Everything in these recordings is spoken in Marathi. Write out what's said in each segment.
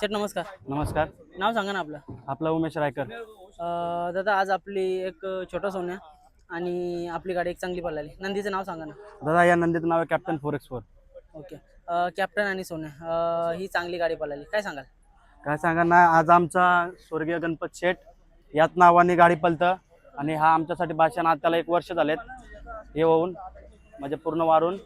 शेठ नमस्कार. नमस्कार. नाव सांगा ना आपलं. आपला उमेश रायकर. अं, दादा आज आपली एक छोटा सोन्या आणि आपली गाडी एक चांगली पळाली. नंदीचं नाव सांगा ना. दादा या नंदीचं नाव आहे captain four X four okay. Um, captain आणि सोन्या अं, ही चांगली गाडी पळाली. काय सांगाल? काय सांगा ना आज आमचा स्वर्गीय गणपत शेठ याच नावाने गाडी पलतं आणि हा आमच्यासाठी भाषण आज त्याला एक वर्ष झालेत. हे होऊन म्हणजे पूर्ण वारून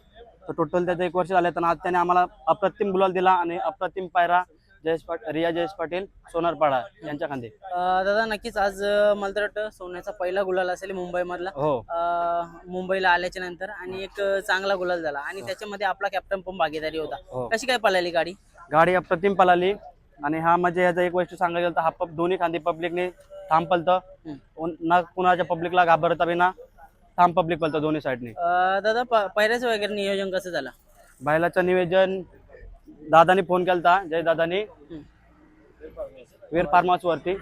तर टोटल त्याचं एक वर्ष झाले तर आज त्याने आम्हाला अप्रतिम गुलाल दिला आणि अप्रतिम पायरा जयेश पाट रिया जयेश पाटील सोनारपाडा यांच्या खांदे अं, दादा नक्कीच आज अं, मला तर वाटतं सोन्याचा पहिला गुलाल असेल मुंबईमधला. हो. अं, मुंबईला आल्याच्यानंतर आणि एक अं, चांगला गुलाल झाला. आणि त्याच्यामध्ये आपला कॅप्टन पण भागीदारी होता. हो. कशी काय पळाली गाडी? गाडी अप्रतिम पळाली. आणि हा म्हणजे याचा एक गोष्ट सांगायचं गेलं तर हा पब दोन्ही खांदी पब्लिकने ठाम पलतं हम्म. उन- ना कुणाच्या पब्लिकला घाबरता बिना ठाम पब्लिक पलतं दोन्ही साईडने अं, दादा प- पहिल्याचं वगैरे नियोजन कसं झालं? बैलाचं निवेदन दादानी फोन केलता जय दादानी. वीर फार्म हाऊस वरती.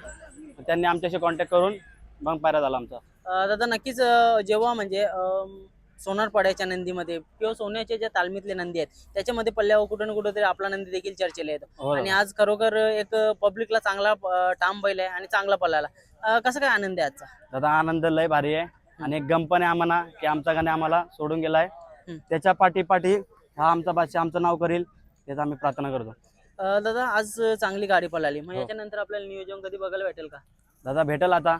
त्यांनी आमच्याशी कॉन्टॅक्ट करून मग पायरा झाला आमचा. अं, दादा नक्कीच अं, जेव्हा म्हणजे अं, सोनारपाड्याच्या नंदीमध्ये किंवा सोन्याच्या ज्या तालमीतले नंदी आहेत त्याच्यामध्ये पल्ल्यावर कुठं ना कुठं तरी आपला नंदी देखील चर्चेला येतो. हो आणि आज खरोखर एक पब्लिकला चांगला अं, टाम बैल आहे आणि चांगला पळाला. अं, कसं काय आनंद आहे आजचा? दादा आनंद लय भारी आहे. आणि एक गम पण आहे आम्हाला की आमचा गाणे आम्हाला सोडून गेलाय. हम्म. त्याच्या पाठी पाठी हा आमचा बादशाह आमचं नाव करील. त्याचं आम्ही प्रार्थना करतो. अं, दादा आज चांगली गाडी पळाली. मग हो. याच्यानंतर आपल्याला नियोजन कधी बघायला भेटेल का? दादा भेटेल आता.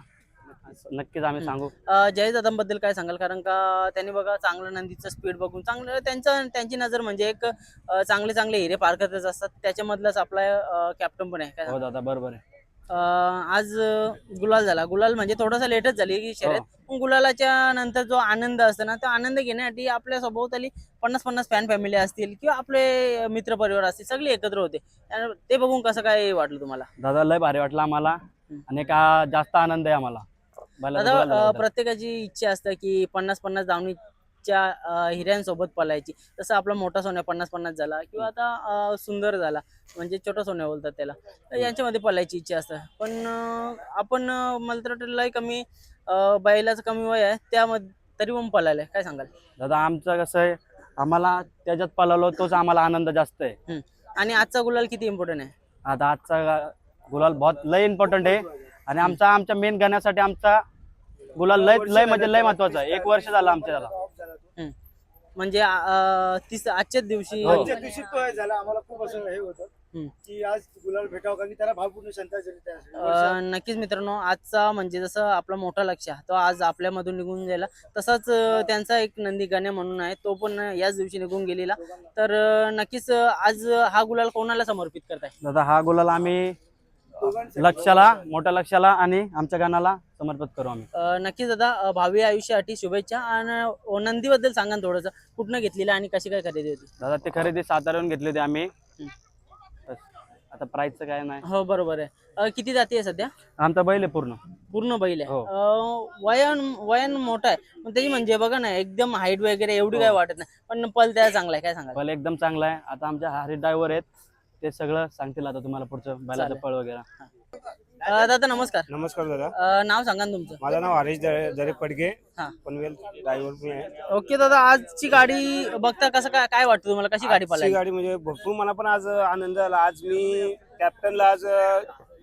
नक्कीच आम्ही सांगू. अं, जय दादांबद्दल काय सांगाल? कारण का त्यांनी बघा चांगलं नंदीचं स्पीड बघून चांगलं त्यांचं त्यांची नजर म्हणजे एक अं, चांगले चांगले हिरे पार करतच असतात. त्याच्यामधलाच आपला कॅप्टन पण आहे. काय हो दादा बरोबर आहे. अं, आज अं, गुलाल झाला. गुलाल म्हणजे थोडासा लेटच झाली की शर्यत पण गुलालाच्या नंतर जो आनंद असतो ना तो आनंद घेण्यासाठी आपल्या सभोवताली पन्नास पन्नास फॅन फॅमिली असतील किंवा आपले मित्र परिवार असतील सगळे एकत्र होते. ते बघून कसं काय वाटलं तुम्हाला? दादा लय भारी वाटलं आम्हाला आणि का जास्त आनंद आहे आम्हाला. बैलाचा दादा गुलाल झाला अं, होता. प्रत्येकाची इच्छा असते की पन्नास पन्नास दावणीच्या अं, हिऱ्यांसोबत पळायची तसं आपला मोठा सोन्या पन्नास पन्नास झाला किंवा आता सुंदर झाला म्हणजे छोटा सोन्या बोलतात त्याला तर यांच्यामध्ये पळायची इच्छा असते. पण आपण मला तर वाटतं लय कमी बैलाचं कमी वय आहे त्यामध्ये तरी पण पळायला काय सांगाल? दादा आमचं कसं आहे आम्हाला त्याच्यात पळवलो तोच आम्हाला आनंद जास्त आहे. आणि आजचा गुलाल किती इम्पॉर्टंट आहे? आता आजचा गुलाल बहुत लय इम्पॉर्टंट आहे. आणि आमचा आमच्या मेन गाण्यासाठी आमचा गुलाल लय लय म्हणजे लय महत्त्वाचा आहे. एक वर्ष झालं आमच्या. म्हणजे अं, तीस आजच्याच दिवशी हो. आजच्या दिवशी तो झाला. आम्हाला खूप असं हे होतं. हम्म. की आज गुलाल भेटावं कारण की त्याला भावपूर्ण. अं, नक्कीच मित्रांनो आजचा म्हणजे जसं आपला मोठा लक्ष आहे, तो आज आपल्यामधून निघून गेला. तसाच अं, त्यांचा एक नंदी गाण्या म्हणून आहे तो पण याच दिवशी निघून गेलेला. तर अं, नक्कीच अं, आज हा गुलाल कोणाला समर्पित करताय? दादा हा गुलाल आम्ही लक्षाला मोठ्या लक्षाला आणि आमच्या गाण्याला समर्पित करू आम्ही. नक्कीच दादा भावी आयुष्यासाठी शुभेच्छा आणि नंदीबद्दल सांगा ना थोडंसं. कुठनं घेतलेलं आणि कशी काय खरेदी होती? दादा ते खरेदी साताऱ्याहून घेतली होती आम्ही. बस. आता प्राईसचं काय नाही. हो बरोबर आहे. अं, किती जाती आहे सध्या? आमचा बैल आहे पूर्ण. पूर्ण बैल आहे. हो. अं, वयन वयन मोठं आहे. पण त्याची म्हणजे बघा ना एकदम हाईट वगैरे एवढी काय वाटत नाही. पण पल त्या चांगला आहे. काय सांगाल? बैल एकदम चांगला आहे. आता आमच्या हारी ड्रायव्हर आहेत. ते सगळं सांगतील आता तुम्हाला पुढचं बैलाचं. पळ वगैरे. अं, दादा नमस्कार. नमस्कार दादा. अं, नाव सांगा ना तुमचं. माझं नाव हरीश दरे दरे पडगे. हा. पनवेल ड्रायव्हर मी आहे. ओके दादा आजची गाडी बघता कसं काय काय वाटतं तुम्हाला? कशी गाडी आजची पळाली? गाडी म्हणजे भरपूर मला पण आज आनंद झाला आज मी कॅप्टनला आज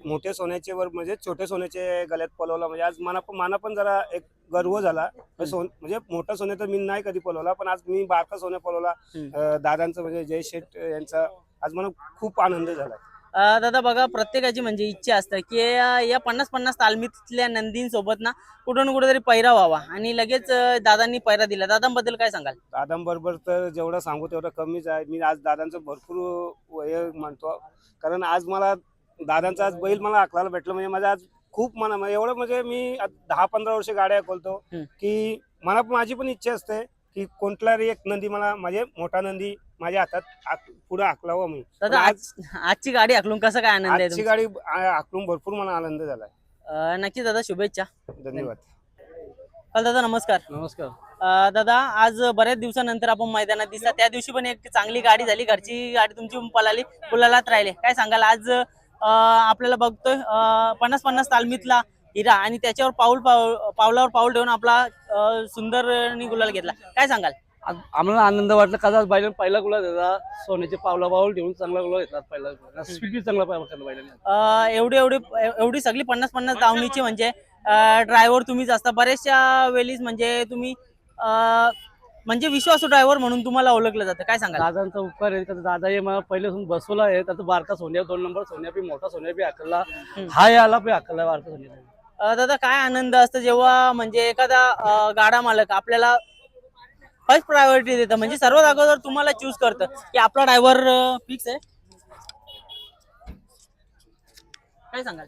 मोठे सोन्याचे वर म्हणजे छोटे सोन्याचे गळ्यात पलवला. म्हणजे आज मला पण मला पण जरा एक गर्व झाला. सोन म्हणजे मोठा सोन्या तर मी नाही कधी पलवला पण आज मी बारका सोन्या पलवला. दादांचं म्हणजे जय शेठ यांचा आज मला खूप आनंद झाला. दादा बघा प्रत्येकाची म्हणजे इच्छा असते की या पन्नास पन्नास तालमीतल्या नंदींसोबत ना कुठं ना कुठेतरी पैरा व्हावा. आणि लगेच दादांनी पैरा दिला. दादांबद्दल काय सांगाल? दादांबरोबर तर जेवढं सांगू तेवढं कमीच आहे. मी आज दादांचं भरपूर वय म्हणतो. कारण आज मला दादांचा आज बैल मला आकलायला भेटलं. म्हणजे माझं आज खूप मना म्हणजे एवढं म्हणजे मी दहा पंधरा वर्ष गाड्या खोलतो. की मला पण माझी पण इच्छा असते की कोणतरी एक नंदी मला म्हणजे मोठा नंदी माझ्या हातात पुढे आकलावं मी दादा आज आजची गाडी आखलून कसं काय आनंद आहे आजची तुमचा? गाडी आ- आकलून भरपूर मला आनंद झालाय. अं, नक्कीच दादा शुभेच्छा. धन्यवाद. काल दादा नमस्कार. नमस्कार. दादा आज बऱ्याच दिवसानंतर आपण मैदानात दिसला. त्या दिवशी पण एक चांगली गाडी झाली. घरची गाडी तुमची पळाली. गुलालात राहिले. काय सांगाल? आज आपल्याला बघतोय. पन्नास पन्नास तालमीतला हिरा आणि त्याच्यावर पाऊल पाऊल पावलावर पाऊल ठेवून आपला सुंदर गुलाल घेतला. काय सांगाल? आम्हाला आनंद वाटला. का आज बैलाने पहिला गुला त्याचा सोन्याचे पावला पाऊल ठेवून चांगला गुला घेतला पहिला स्पीड बी चांगला पाहिजे एवढी एवढी एवढी सगळी पन्नास पन्नास दावणीची म्हणजे ड्रायव्हर तुम्हीच असता. बरेचशा वेळीच म्हणजे तुम्ही म्हणजे विश्वासू ड्रायव्हर म्हणून तुम्हाला ओळखलं जातं. काय सांगाल? दादांचा उपकार आहे. का दादा हे मला पहिल्यापासून बसवला आहे. त्याचा बारका सोन्या दोन नंबर सोन्या बी मोठा सोन्या बी हाकलला हा याला बी हाकलला बारका सोन्या. दादा काय आनंद असतो जेव्हा म्हणजे एखादा अं, गाडा मालक आपल्याला फर्स्ट प्रायोरिटी देतं. म्हणजे सर्वात अगोदर तुम्हाला चूज करतं की आपला ड्रायव्हर फिक्स आहे. काय सांगाल?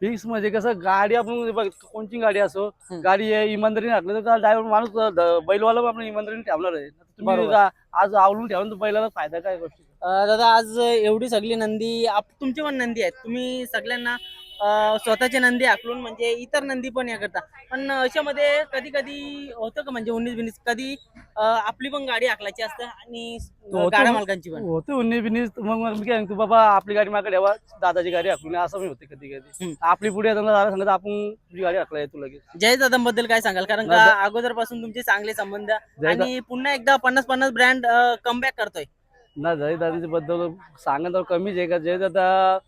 फिक्स म्हणजे कसं गाडी आपण बघ कोणची गाडी असो. गाडी आहे इमानदारीने हाकलं तर ड्रायव्हर माणूस द- बैलवाला पण आपण इमानदारीने ठेवणार आहे. तुम्ही बरोबर. जा- आज आवडून ठेवून तर बैलाला फायदा काय गोष्टी. अं, दादा आज एवढी सगळी नंदी आप- तुमची पण नंदी आहेत. तुम्ही सगळ्यांना अं, स्वतःचे नंदी आखलून म्हणजे इतर नंदी पण या करता पण अशामध्ये कधी कधी होतं का म्हणजे उन्नीस बिन्नीस कधी आपली पण गाडी आखलायची असते आणि होतं. गाड्या मालकांची पण होते उन्नी बिन्नी मग मग मी काय बाबा आपली गाडी मागे ठेवा दादाची गाडी हाकलून असं पण होते कधी कधी हम्म. आपली पुढे येताना दादा सांगत आपण तुझी गाडी हाकला तू लगेच जय दादांबद्दल काय सांगाल कारण का दादा- अगोदरपासून तुमचे चांगले संबंध जय दा- आणि पुन्हा एकदा पन्नास पन्नास ब्रँड कमबॅक करतोय ना जय दादाच्या बद्दल सांगत तर कमीच आहे का जय दादा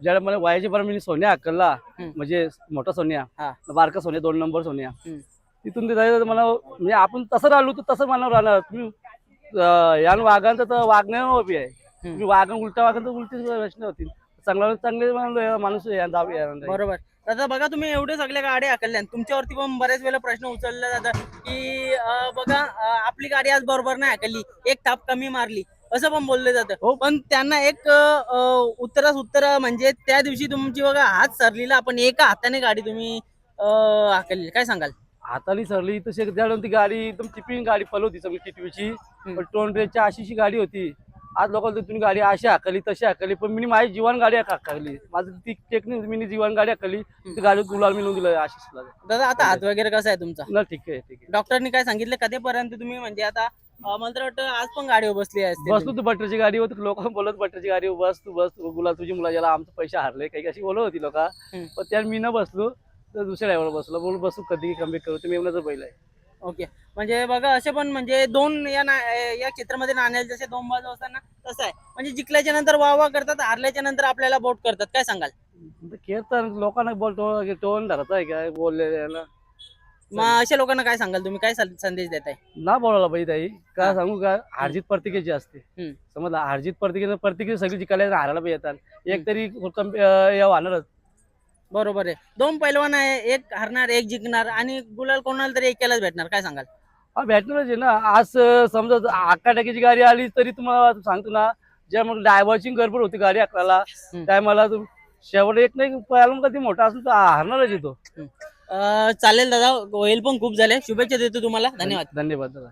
ज्याला मला वयाच्या बरं मी सोन्या हाकलला हम्म. म्हणजे मोठा सोन्या हा. बारका सोन्या दोन नंबर सोन्या हम्म. तिथून ते दादा मला म्हणजे आपण तसं राहिलो तर तसं मनावर राहणार. तुम्ही यान वाघांचं तर वागण्यावर उभी आहे. तुम्ही वाघ उलटा वाघांचं उलटी प्रश्न होतील. चांगला चांगले माणूस- या- या- बरोबर. दादा बघा तुम्ही एवढे सगळे गाड्या हाकलल्या तुमच्यावरती पण बऱ्याच वेळेला प्रश्न उचलला जातात की बघा आपली गाडी आज बरोबर नाही हाकलली. एक थाप कमी मारली. असं पण बोललं जातं. हो. पण त्यांना एक उत्तरास उत्तर म्हणजे त्या दिवशी तुमची बघा हात सरलीला पण एका हाताने गाडी तुम्ही अं, हाकलली. काय सांगाल? हाताने सरली तशी त्यावेळेला ती गाडी एकदम टिपिंग गाडी पलवती सगळी टिटवीची पण टोनरेची अशीशी गाडी होती. आज लोकांना तुम्ही गाडी अशी हाकली तशी हाकली पण मी माझी जीवन गाडी हाकली. माझं ती टेक्निक मी जीवन गाडी हाकली. ती गाडी गुलाल मिळून दिलं आशिषला. दादा आता हात वगैरे कसा आहे तुमचा? ना ठीक आहे ठीक आहे. डॉक्टरनी काय सांगितलं? कधीपर्यंत तुम्ही म्हणजे आता मला तर वाटतं आज पण गाडीवर बसली असते बस तू बटरची गाडी होती लोक बोलत बटरची गाडी बस तू बस गुलाल तुझी मुला ज्याला आमचे पैसे हारले काही अशी बोलत होती लोक. पण त्या मी न बसलो. तर दुसऱ्या ड्रायव्हर बसलो. बोल बसू कधी कमी करू तुम्ही एवढं बैल आहे. ओके म्हणजे बघा असे पण म्हणजे दोन या ना या चित्रामध्ये नाण्याचे जसे दोन बाजू असतात ना तसं आहे. म्हणजे जिंकल्याच्या नंतर वाह वाह करतात हारल्याच्या नंतर आपल्याला बोट करतात. काय सांगाल? खेळ तर लोकांना बोलतो टोन धरत आहे काय बोलले मग अशा लोकांना काय सांगाल तुम्ही? काय सन- संदेश देताय? ना बोलायला पाहिजे ताई. हा. काय सांगू का? हारजीत प्रत्येकाची असते. हम्म. समजलं? हारजीत प्रत्येकी प्रत्येकी सगळी जिंकायला हारायला पण येतात एक तरी कम- अं, वाहणारच बरोबर आहे. दोन पैलवान आहे एक हरणार एक जिंकणार आणि गुलाल कोणाला तरी एकालाच भेटणार काय सांगाल? हा भेटणारच आहे ना. आज अं, समजा अक्का टाकीची गाडी आली तरी तुम्हाला सांगतो ना ज्या मग ड्रायव्हरची गडबड होती गाडी अकराला हम्म. काय मला शेवट एक नाही पहिला कधी मोठा असून तर हारणारच येतो अं, चालेल दादा होईल पण खूप झाले. शुभेच्छा देतो तुम्हाला. धन्यवाद. धन्यवाद दादा.